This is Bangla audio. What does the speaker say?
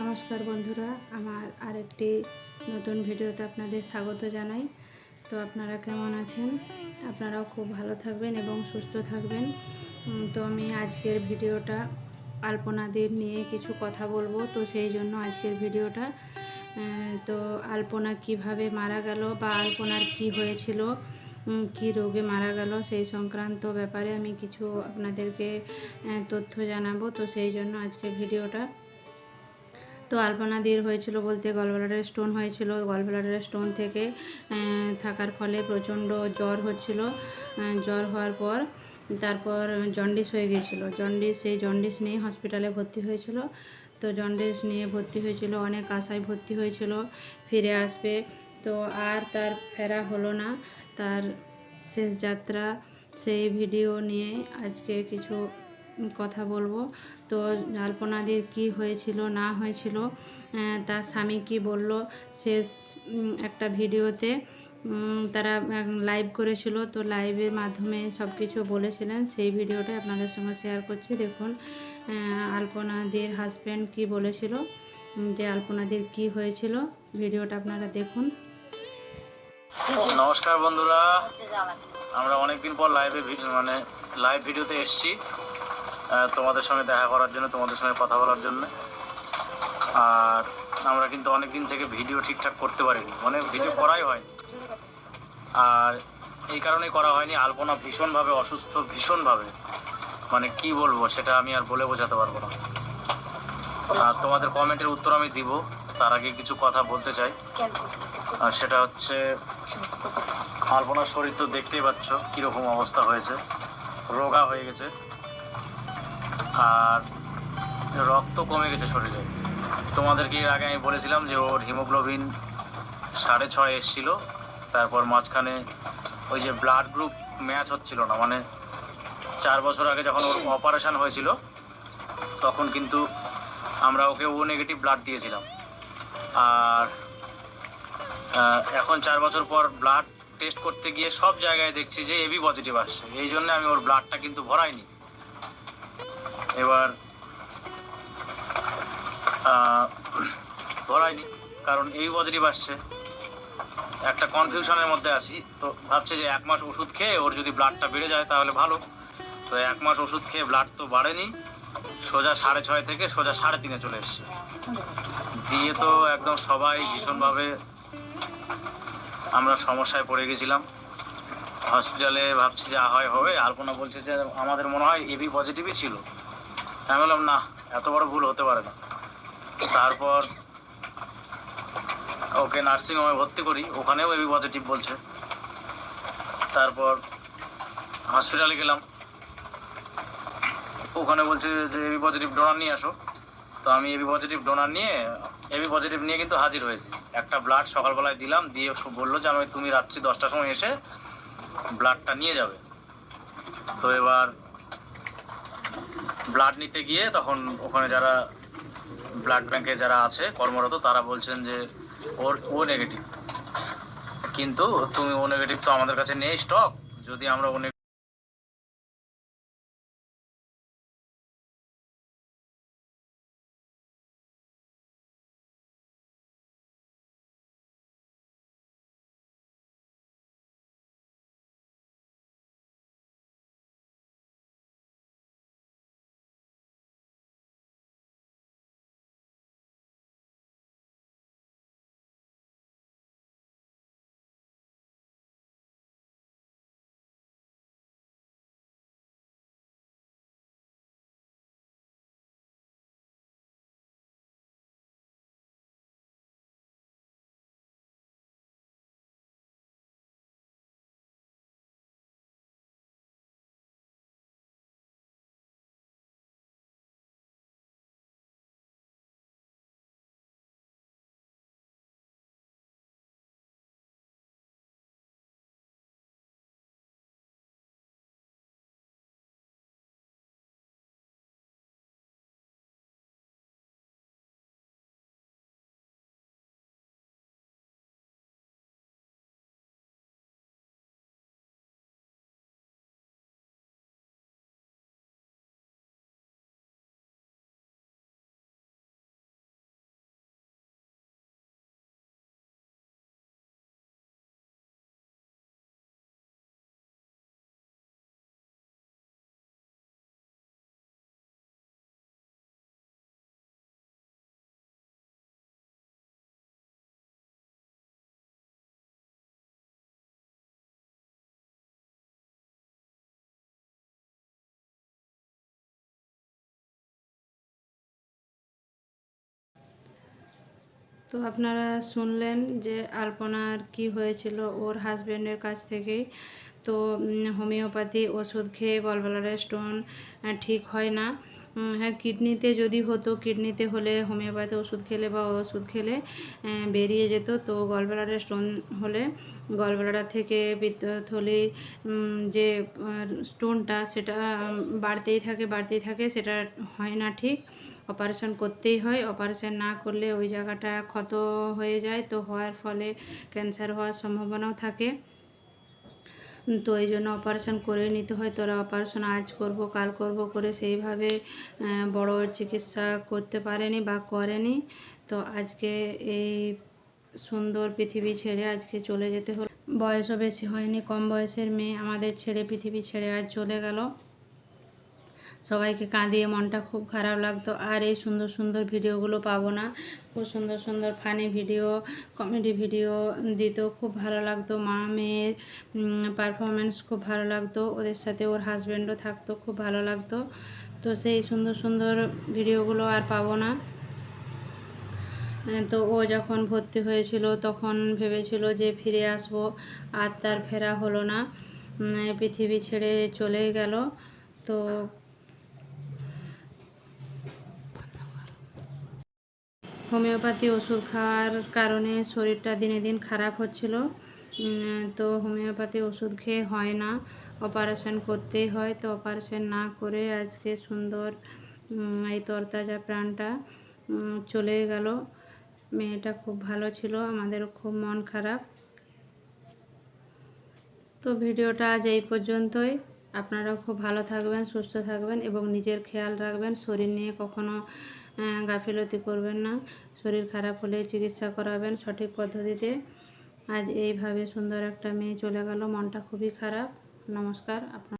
নমস্কার বন্ধুরা, আমার আরেকটি নতুন ভিডিওতে আপনাদের স্বাগত জানাই। তো আপনারা কেমন আছেন? আপনারাও খুব ভালো থাকবেন এবং সুস্থ থাকবেন। তো আমি আজকের ভিডিওটা আলপনাদের নিয়ে কিছু কথা বলব। তো সেই জন্য আজকের ভিডিওটা তো আলপনা কীভাবে মারা গেল বা আলপনার কি হয়েছিল কি রোগে মারা গেল সেই সংক্রান্ত ব্যাপারে আমি কিছু আপনাদেরকে তথ্য জানাব। তো সেই জন্য আজকের ভিডিওটা তো আলপনাদির হয়েছিল বলতে গলব্লাডারের স্টোন হয়েছিল। গলব্লাডারের স্টোন থেকে থাকার ফলে প্রচণ্ড জ্বর হচ্ছিল। জ্বর হওয়ার পর তারপর জন্ডিস হয়ে গিয়েছিল। জন্ডিস, সেই জন্ডিস নিয়ে হসপিটালে ভর্তি হয়েছিল। তো জন্ডিস নিয়ে ভর্তি হয়েছিল, অনেক আশায় ভর্তি হয়েছিল, ফিরে আসবে। তো আর তার ফেরা হলো না। তার শেষ যাত্রা, সেই ভিডিও নিয়ে আজকে কিছু কথা বলব। তো আলপনাদির কি হয়েছিল, না হয়েছিল তার স্বামী কি বলল, শেষ একটা ভিডিওতে তারা লাইভ করেছিল। তো লাইভের মাধ্যমে সব কিছু বলেছিলেন। সেই ভিডিওটা আপনাদের সঙ্গে শেয়ার করছি। দেখুন আলপনাদির হাজব্যান্ড কি বলেছিল যে আলপনাদির কি হয়েছিল, ভিডিওটা আপনারা দেখুন। নমস্কার বন্ধুরা। আমরা অনেকদিন পর লাইভে মানে লাইভ ভিডিওতে এসেছি। তোমাদের সঙ্গে দেখা করার জন্য তোমাদের সঙ্গে কথা বলার জন্য। আর আমরা কিন্তু অনেক দিন থেকে ভিডিও ঠিকঠাক করতে পারিনি। মানে ভিডিও করাই হয় আর এই কারণেই করা হয়নি। আলপনা ভীষণভাবে অসুস্থ ভীষণভাবে। মানে কি বলব সেটা আমি আর বলে বোঝাতে পারব না। আর তোমাদের কমেন্টের উত্তর আমি দিব। তার আগে কিছু কথা বলতে চাই। আর সেটা হচ্ছে আলপনার শরীর তো দেখতেই পাচ্ছ কীরকম অবস্থা হয়েছে। রোগা হয়ে গেছে। আর রক্ত কমে গেছে শরীরে। তোমাদেরকে আগে আমি বলেছিলাম যে ওর হিমোগ্লোবিন সাড়ে ছয় এসছিল, তারপর মাঝখানে ওই যে ব্লাড গ্রুপ ম্যাচ হচ্ছিল না মানে চার বছর আগে যখন ওর অপারেশন হয়েছিল, তখন কিন্তু আমরা ওকে ও নেগেটিভ ব্লাড দিয়েছিলাম। আর এখন চার বছর পর ব্লাড টেস্ট করতে গিয়ে সব জায়গায় দেখছি যে এবি পজিটিভ আসছে, এই জন্য আমি ওর ব্লাডটা কিন্তু ভরাইনি। এবার ভরাইনি কারণ এই পজিটিভ আসছে একটা কনফিউশনের মধ্যে আছি। তো ভাবছে যে এক মাস ওষুধ খেয়ে ওর যদি ব্লাডটা বেড়ে যায় তাহলে ভালো। তো এক মাস ওষুধ খেয়ে ব্লাড তো বাড়েনি। সোজা সাড়ে ছয় থেকে সোজা সাড়ে তিনে চলে এসছে। দিয়ে তো একদম সবাই ভীষণভাবে আমরা সমস্যায় পড়ে গেছিলাম। হসপিটালে ভাবছি যা হয়, হবে। আলপনা বলছে যে, আমাদের মনে হয় এবি পজিটিভই ছিল। আমি বললাম, না, এত বড় ভুল হতে পারে না। তারপর ওকে নার্সিং হোমে ভর্তি করি, ওখানেও এবি পজিটিভ বলছে। তারপর হসপিটালে গেলাম। ওখানে বলছে যে এবি পজিটিভ ডোনার নিয়ে আসো। তো আমি এবি পজিটিভ ডোনার নিয়ে এবি পজিটিভ নিয়ে কিন্তু হাজির হয়েছি। একটা ব্লাড সকালবেলায় দিলাম, দিয়ে বলল যে, আমি, তুমি রাত্রি দশটার সময় এসে ব্লাডটা নিয়ে যাবে। তো এবার ব্লাড নিতে গিয়ে তখন ওখানে যারা ব্লাড ব্যাংকে যারা আছে, কর্মরত, তারা বলছেন যে, ওর ও নেগেটিভ কিন্তু তুমি ও নেগেটিভ তো আমাদের কাছে নেই স্টক যদি আমরা ও তো আপনারা শুনলেন যে আলপনার কি হয়েছিল ওর হাজব্যান্ডের কাছ থেকেই। তো হোমিওপ্যাথি ওষুধ খেয়ে গলব্লাডার স্টোন ঠিক হয় না। হ্যাঁ কিডনিতে যদি হতো কিডনিতে হলে হোমিওপ্যাথি ওষুধ খেলে বা ওষুধ খেলে বেরিয়ে যেত। তো গলব্লাডার স্টোন হলে গলব্লাডার থেকে উম, যে স্টোনটা সেটা বাড়তেই থাকে বাড়তেই থাকে সেটা হয় না ঠিক। অপারেশন করতেই হয়। অপারেশন না করলে ওই জায়গাটা ক্ষত হয়ে যায়। তো হওয়ার ফলে ক্যান্সার হওয়ার সম্ভাবনাও থাকে। তো এই জন্য অপারেশন করে নিতে হয়। তোরা অপারেশন আজ করব, কাল করব করে সেইভাবে বড় চিকিৎসা করতে পারেনি বা করেনি। তো আজকে এই সুন্দর পৃথিবী ছেড়ে আজকে চলে যেতে হলো। বয়সও বেশি হয়নি, কম বয়সের মেয়ে আমাদের ছেড়ে পৃথিবী ছেড়ে আজ চলে গেল। সবাইকে কাঁদিয়ে মনটা খুব খারাপ লাগতো। আর এই সুন্দর সুন্দর ভিডিওগুলো পাবো না। খুব সুন্দর সুন্দর ফানি ভিডিও কমেডি ভিডিও দিত খুব ভালো লাগতো। মা মেয়ের পারফরমেন্স খুব ভালো লাগতো। ওদের সাথে ওর হাজব্যান্ডও থাকতো, খুব ভালো লাগতো। তো সেই সুন্দর সুন্দর ভিডিওগুলো আর পাবো না। তো ও যখন ভর্তি হয়েছিল, তখন ভেবেছিল যে ফিরে আসব, আর তার ফেরা হলো না। পৃথিবী ছেড়ে চলে গেল। তো হোমিওপ্যাথি ওষুধ খাওয়ার কারণে শরীরটা দিনে দিন খারাপ হচ্ছিল। তো হোমিওপ্যাথি ওষুধ খেয়ে হয় না। অপারেশন করতেই হয়। তো অপারেশন না করে আজকে সুন্দর এই তরতাজা প্রাণটা চলে গেল। মেয়েটা খুব ভালো ছিল আমাদের খুব মন খারাপ। তো ভিডিওটা আজ এই পর্যন্তই। আপনারাও খুব ভালো থাকবেন, সুস্থ থাকবেন এবং নিজের খেয়াল রাখবেন। শরীর নিয়ে কখনো গাফিলতি করবেন না। শরীর খারাপ হলে চিকিৎসা করাবেন সঠিক পদ্ধতিতে। আজ এইভাবে সুন্দর একটা মেয়ে চলে গেল। মনটা খুবই খারাপ। নমস্কার। আপনার